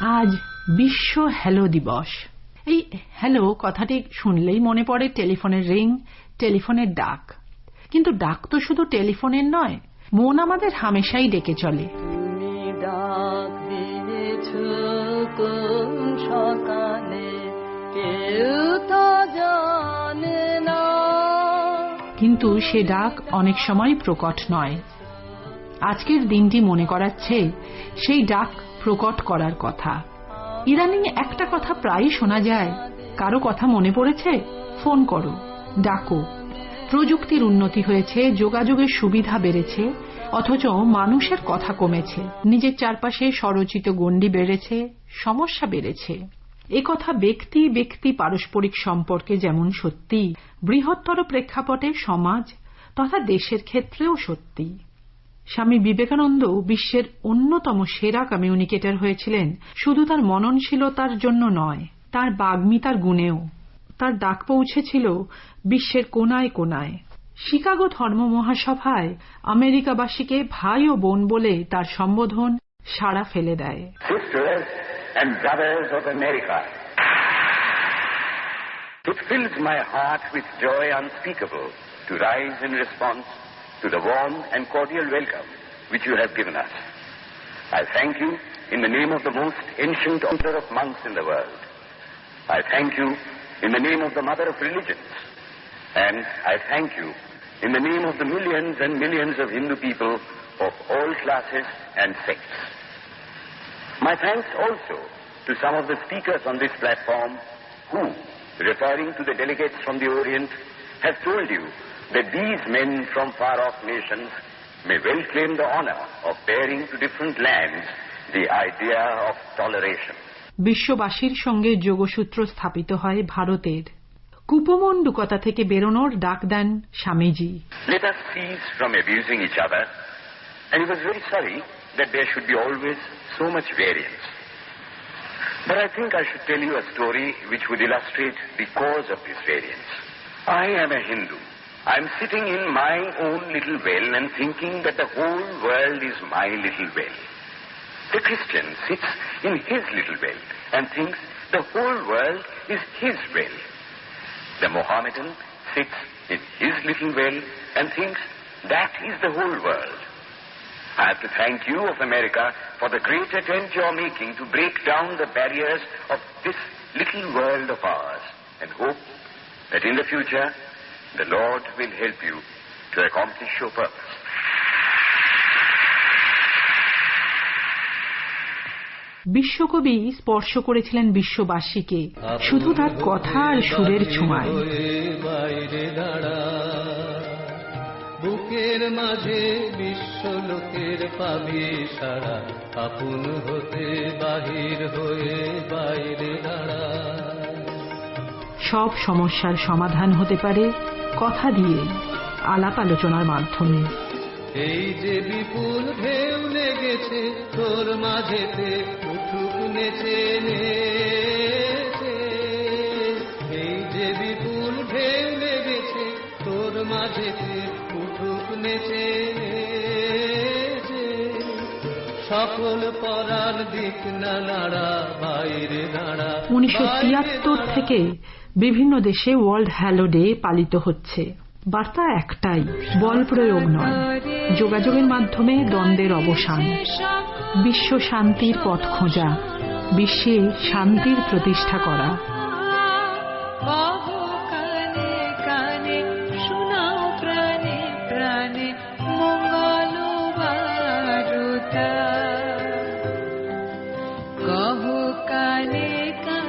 আজ বিশ্ব হ্যালো দিবস। এই হ্যালো কথাটি শুনলেই মনে পড়ে টেলিফোনের রিং টেলিফোনের ডাক। কিন্তু ডাক তো শুধু টেলিফোনের নয় মন আমাদের হামেশাই ডেকে চলে। ডাক দিয়েছ কোন সকালে কেউ তা জানে না। কিন্তু সে ডাক অনেক সময় প্রকট নয়। আজকের দিনটি মনে করাচ্ছে সেই ডাক প্রকট করার কথা। ইদানিং একটা কথা প্রায়ই শোনা যায়। কারও কথা মনে পড়েছে? ফোন করো, ডাকো। প্রযুক্তির উন্নতি হয়েছে, যোগাযোগের সুবিধা বেড়েছে, অথচ মানুষের কথা কমেছে। নিজের চারপাশে স্বরচিত গণ্ডি বেড়েছে, সমস্যা বেড়েছে। এ কথা ব্যক্তি ব্যক্তি পারস্পরিক সম্পর্কে যেমন সত্যি, বৃহত্তর প্রেক্ষাপটে সমাজ তথা দেশের ক্ষেত্রেও সত্যি। স্বামী বিবেকানন্দ বিশ্বের অন্যতম সেরা কমিউনিকেটর হয়েছিলেন। শুধু তার মননশীলতার জন্য নয়, তার বাগ্মিতার গুণেও। তার ডাক পৌঁছেছিল বিশ্বের কোনায় কোনায়। শিকাগো ধর্ম মহাসভায় আমেরিকাবাসীকে ভাই ও বোন বলে তার সম্বোধন সাড়া ফেলে দেয়। To the warm and cordial welcome which you have given us. I thank you in the name of the most ancient order of monks in the world. I thank you in the name of the mother of religions. And I thank you in the name of the millions and millions of Hindu people of all classes and sects. My thanks also to some of the speakers on this platform who, referring to the delegates from the Orient, have told you that these men from far-off nations may well claim the honor of bearing to different lands the idea of toleration. বিশ্ববাসীর সঙ্গে যোগসূত্র স্থাপিত হয় ভারতের কুপমণ্ডুকতা থেকে বেরোনোর ডাক দেন Swamiji Let us cease from abusing each other, and he was very sorry that there should be always so much variance. But I think I should tell you a story which would illustrate the cause of this variance. I am a Hindu. I am sitting in my own little well and thinking that the whole world is my little well. The Christian sits in his little well and thinks the whole world is his well. The Mohammedan sits in his little well and thinks that is the whole world. I have to thank you of America for the great attempt you are making to break down the barriers of this little world of ours and hope that in the future the Lord will help you to accomplish your purpose. বিশ্বকবি স্পর্শ করেছিলেন বিশ্ববাসীকে শুধু তার কথা আর সুরের ছোঁয়ায় বাইরে দাঁড়া বুকের মাঝে বিশ্ব লোকের পাবি সারা আপন হতে বাহির হয়ে বাইরে দাঁড়া সব সমস্যার সমাধান হতে পারে কথা দিয়ে আলাপ আলোচনার মাধ্যমে। এই যে বিপুল ঢেউ লেগেছে, তোর মাঝেতে উঠুক নেচে এই যে বিপুল ঢেউ লেগেছে, তোর মাঝেতে উঠুক নেচে। সকল পরার দিক না নাড়া বাইরে দাঁড়া। উনিশশো থেকে বিভিন্ন দেশে ওয়ার্ল্ড হ্যালো ডে পালিত হচ্ছে। বার্তা একটাই বল প্রয়োগ নয়। যোগাযোগের মাধ্যমে দ্বন্দ্বের অবসান। বিশ্ব শান্তির পথ খোঁজা বিশ্বে শান্তির প্রতিষ্ঠা করা। कहो काले का